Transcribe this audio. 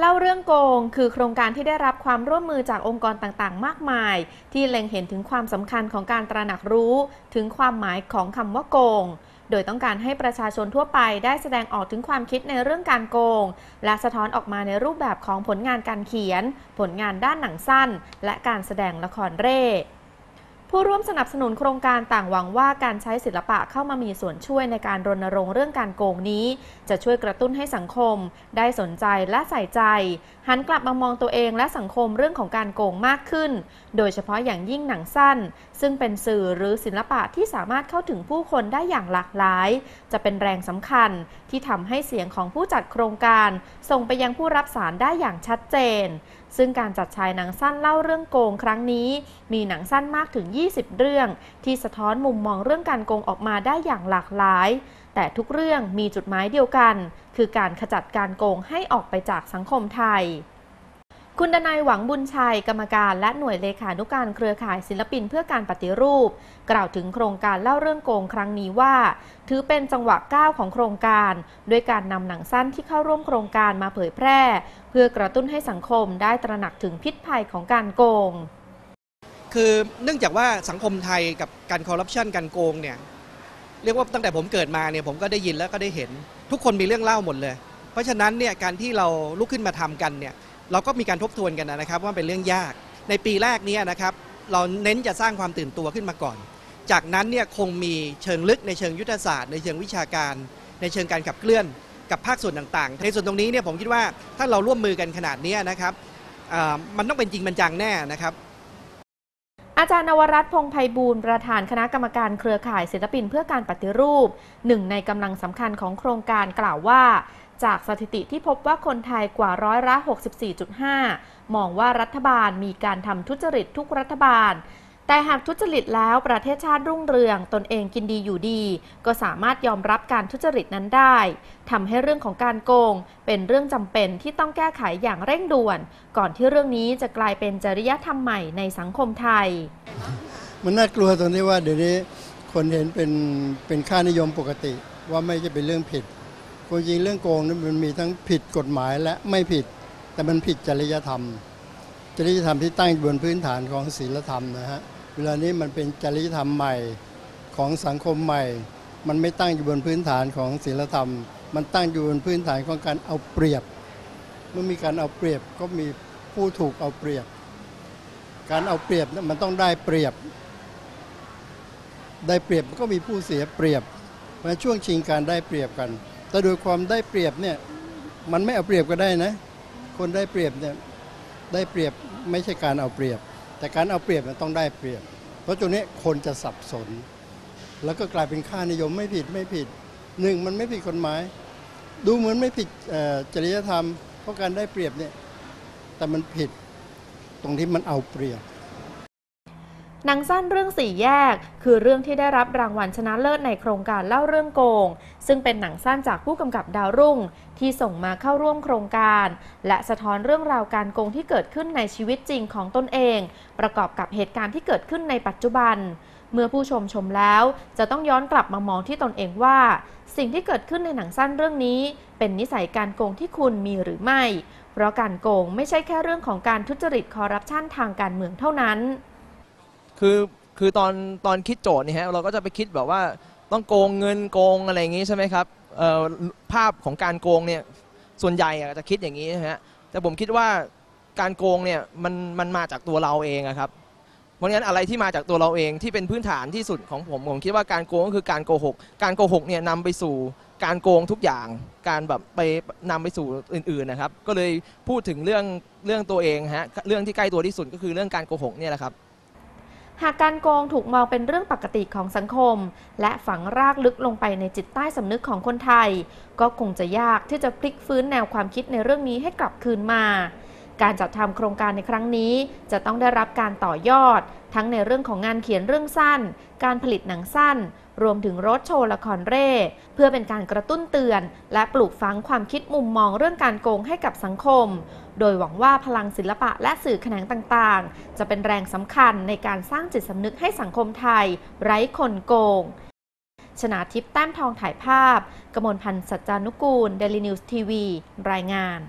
เล่าเรื่องโกงคือโครงการที่ได้รับความร่วมมือจากองค์กรต่างๆ มากมาย ที่เล็งเห็นถึงความสำคัญของการตระหนักรู้ ถึงความหมายของคำว่าโกง โดยต้องการให้ประชาชนทั่วไปได้แสดงออกถึงความคิดในเรื่องการโกง และสะท้อนออกมาในรูปแบบของผลงานการเขียน ผลงานด้านหนังสั้น และการแสดงละครเร่ ผู้ร่วมสนับสนุนโครงการต่างหวังว่าการใช้ศิลปะเข้ามามีส่วนช่วยในการรณรงค์เรื่องการโกงนี้ จะช่วยกระตุ้นให้สังคม ได้สนใจและใส่ใจ หันกลับมามองตัวเองและสังคมเรื่องของการโกงมากขึ้น โดยเฉพาะอย่างยิ่งหนังสั้น ซึ่งเป็นสื่อหรือศิลปะที่สามารถเข้าถึงผู้คนได้อย่างหลากหลาย จะเป็นแรงสำคัญที่ทำให้เสียงของผู้จัดโครงการ ส่งไปยังผู้รับสารได้อย่างชัดเจน ซึ่งการจัดฉายหนังสั้นเล่าเรื่องโกงครั้งนี้ มีหนังสั้นมากถึง 20 เรื่อง ที่สะท้อนมุมมองเรื่องการโกงออกมาได้อย่างหลากหลาย แต่ทุกเรื่องมีจุดหมายเดียวกัน คือการขจัดการโกงให้ออกไปจากสังคมไทย คุณดนายหวังบุญชัย กรรมการและหน่วยเลขานุการเครือข่ายศิลปินเพื่อการปฏิรูป กล่าวถึงโครงการเล่าเรื่องโกงครั้งนี้ว่า ถือเป็นจังหวะก้าวของโครงการด้วยการนำหนังสั้นที่เข้าร่วมโครงการมาเผยแพร่ เพื่อกระตุ้นให้สังคมได้ตระหนักถึงพิษภัยของการโกง คือเนื่องจากว่าสังคมไทยกับการคอร์รัปชันการโกงเนี่ยเรียกว่าตั้งแต่ผมเกิดมาเนี่ยผมก็ได้ยินแล้วก็ได้เห็น ทุกคนมีเรื่องเล่าหมดเลย เพราะฉะนั้นเนี่ยการที่เราลุกขึ้นมาทำกันเนี่ย เราก็มีการทบทวนกันนะครับว่าเป็นเรื่องยาก ในปีแรกนี้นะครับเราเน้นจะสร้างความตื่นตัวขึ้นมาก่อน จากนั้นเนี่ยคงมีเชิงลึกในเชิงยุทธศาสตร์ ในเชิงวิชาการ ในเชิงการขับเคลื่อนกับภาคส่วนต่างๆ ในส่วนตรงนี้เนี่ยผมคิดว่าถ้าเราร่วมมือกันขนาดนี้นะครับมันต้องเป็นจริงเป็นจังแน่นะครับ อาจารย์นวรัตน์พงไพบูลประธานคณะกรรมการเครือข่ายศิลปินเพื่อการปฏิรูป หนึ่งในกำลังสำคัญของโครงการกล่าวว่า จากสถิติที่พบว่าคนไทยกว่าร้อยละ 64.5 มองว่ารัฐบาลมีการทำทุจริตทุกรัฐบาล แต่หากทุจริตแล้วประเทศชาติรุ่งเรือง ตนเองกินดีอยู่ดี ก็สามารถยอมรับการทุจริตนั้นได้ทำให้เรื่องของการโกง เป็นเรื่องจำเป็นที่ต้องแก้ไขอย่างเร่งด่วน ก่อนที่เรื่องนี้จะกลายเป็นจริยธรรมใหม่ในสังคมไทย มันน่ากลัวตรงที่ว่าเดี๋ยวนี้คนเห็นเป็นเป็นค่านิยมปกติว่าไม่จะเป็นเรื่องผิด ความจริงเรื่องโกงนั้นมันมีทั้งผิดกฎหมายและไม่ผิด แต่มันผิดจริยธรรม จริยธรรมที่ตั้งบนพื้นฐานของศีลธรรมนะฮะเวลานี้มันเป็นจริยธรรมใหม่ของสังคมใหม่ มันไม่ตั้งอยู่บนพื้นฐานของศีลธรรม มันตั้งอยู่บนพื้นฐานของการเอาเปรียบ เมื่อมีการเอาเปรียบก็มีผู้ถูกเอาเปรียบ การเอาเปรียบมันต้องได้เปรียบ ได้เปรียบก็มีผู้เสียเปรียบเพราช่วงชิงการได้เปรียบกัน แต่โดยความได้เปรียบเนี่ยมันไม่เอาเปรียบก็ได้นะ คนได้เปรียบเนี่ยได้เปรียบไม่ใช่การเอาเปรียบ แต่การเอาเปรียบมันต้องได้เปรียบ เพราะตรงนี้คนจะสับสน แล้วก็กลายเป็นค่านิยมไม่ผิดไม่ผิดหนึ่งมันไม่ผิดกฎหมาย ดูเหมือนไม่ผิดจริยธรรม เพราะการได้เปรียบเนี่ยแต่มันผิดตรงที่มันเอาเปรียบ หนังสั้นเรื่องสี่แยก คือเรื่องที่ได้รับรางวัลชนะเลิศในโครงการเล่าเรื่องโกง ซึ่งเป็นหนังสั้นจากผู้กำกับดาวรุ่ง ที่ส่งมาเข้าร่วมโครงการ และสะท้อนเรื่องราวการโกงที่เกิดขึ้นในชีวิตจริงของตนเอง ประกอบกับเหตุการณ์ที่เกิดขึ้นในปัจจุบัน เมื่อผู้ชมชมแล้ว จะต้องย้อนกลับมามองที่ตนเองว่า สิ่งที่เกิดขึ้นในหนังสั้นเรื่องนี้ เป็นนิสัยการโกงที่คุณมีหรือไม่ เพราะการโกงไม่ใช่แค่เรื่องของการทุจริตคอร์รัปชันทางการเมืองเท่านั้น คือคือตอนตอนคิดโจทย์นี่ฮะเราก็จะไปคิดแบบว่าต้องโกงเงินโกงอะไรอย่างงี้ใช่ไหมครับภาพของการโกงเนี่ยส่วนใหญ่จะคิดอย่างนี้นะฮะแต่ผมคิดว่าการโกงเนี่ยมันมันมาจากตัวเราเองครับเพราะงั้นอะไรที่มาจากตัวเราเองที่เป็นพื้นฐานที่สุดของผมผมคิดว่าการโกงก็คือการโกหก การโกหกเนี่ยนำไปสู่การโกงทุกอย่าง การแบบไปนำไปสู่อื่นๆนะครับ ก็เลยพูดถึงเรื่องเรื่องตัวเองฮะเรื่องที่ใกล้ตัวที่สุดก็คือเรื่องการโกหกเนี่ยแหละครับ หากการโกงถูกมองเป็นเรื่องปกติของสังคม และฝังรากลึกลงไปในจิตใต้สำนึกของคนไทย ก็คงจะยากที่จะพลิกฟื้นแนวความคิดในเรื่องนี้ให้กลับคืนมา การจัดทำโครงการในครั้งนี้ จะต้องได้รับการต่อยอด ทั้งในเรื่องของงานเขียนเรื่องสั้น การผลิตหนังสั้น รวมถึงรถโชว์ละครเร่ เพื่อเป็นการกระตุ้นเตือน และปลูกฝังความคิดมุมมองเรื่องการโกงให้กับสังคม โดยหวังว่าพลังศิลปะและสื่อแขนงต่างๆ จะเป็นแรงสำคัญในการสร้างจิตสำนึกให้สังคมไทย ไร้คนโกง ชนาทิพย์แต้มทองถ่ายภาพ กมลพันธ์สัจจานุกูลเดลินิวส์ทีวี รายงาน